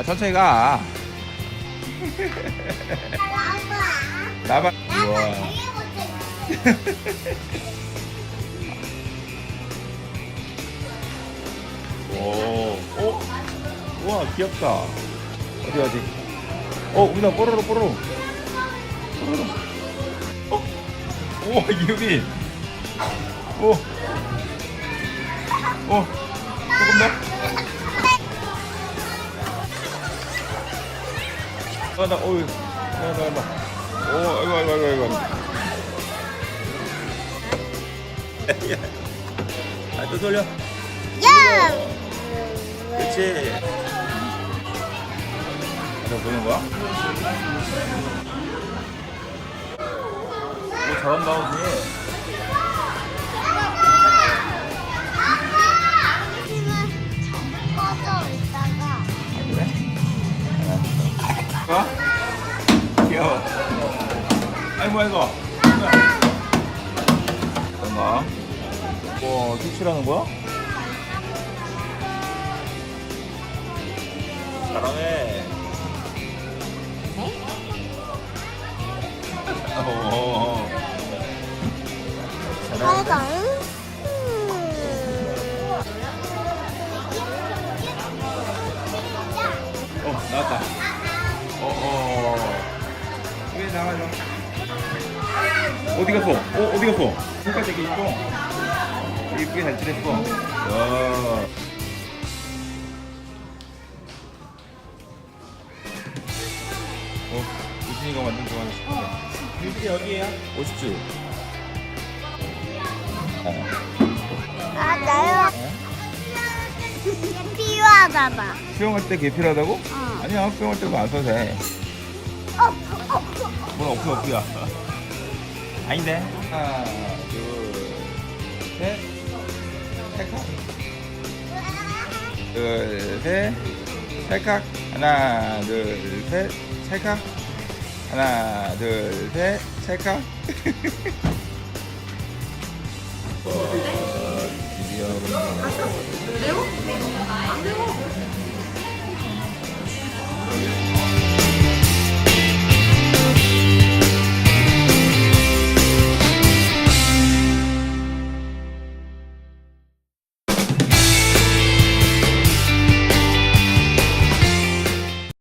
아 천천히 가. 나봐. 우와. 오. 오. 우와 귀엽다. 어디 어디. 어 우나 뽀로로 뽀로로. 뽀로로. 어. 우와 유빈. 오. 오. 조금 더. 아, 나, 어이, 나, 나, 나. 오, 아이고, 아이고, 아이고, 아이고. 아, 또 돌려. 그렇지. 너 보는 거야? 오, 잘한다, 언니. 어? 귀여워. 아이고, 아이고. 잠깐만. 뭐, 툭칠하는 거야? 잘하네. 왜 나와요? 어디 갔어? 어, 어디 갔어? 색깔 되게 이뻐. 이쁘게 잘 칠했어. 와. 어, 유진이가 만든 좋아하는 식품. 유진이 여기에요? 오십지. 어. 아, 나요. 어? 필요하다 봐. 수영할 때 개 필요하다고? 어. 아니야, 수영할 때도 안 써도 돼. 어, 어, 뭐 어프 어프야. 아닌데. 하나, 둘, 셋, 찰칵. 둘, 셋, 찰칵. 하나, 둘, 셋, 찰칵. 하나, 둘, 셋, 찰칵.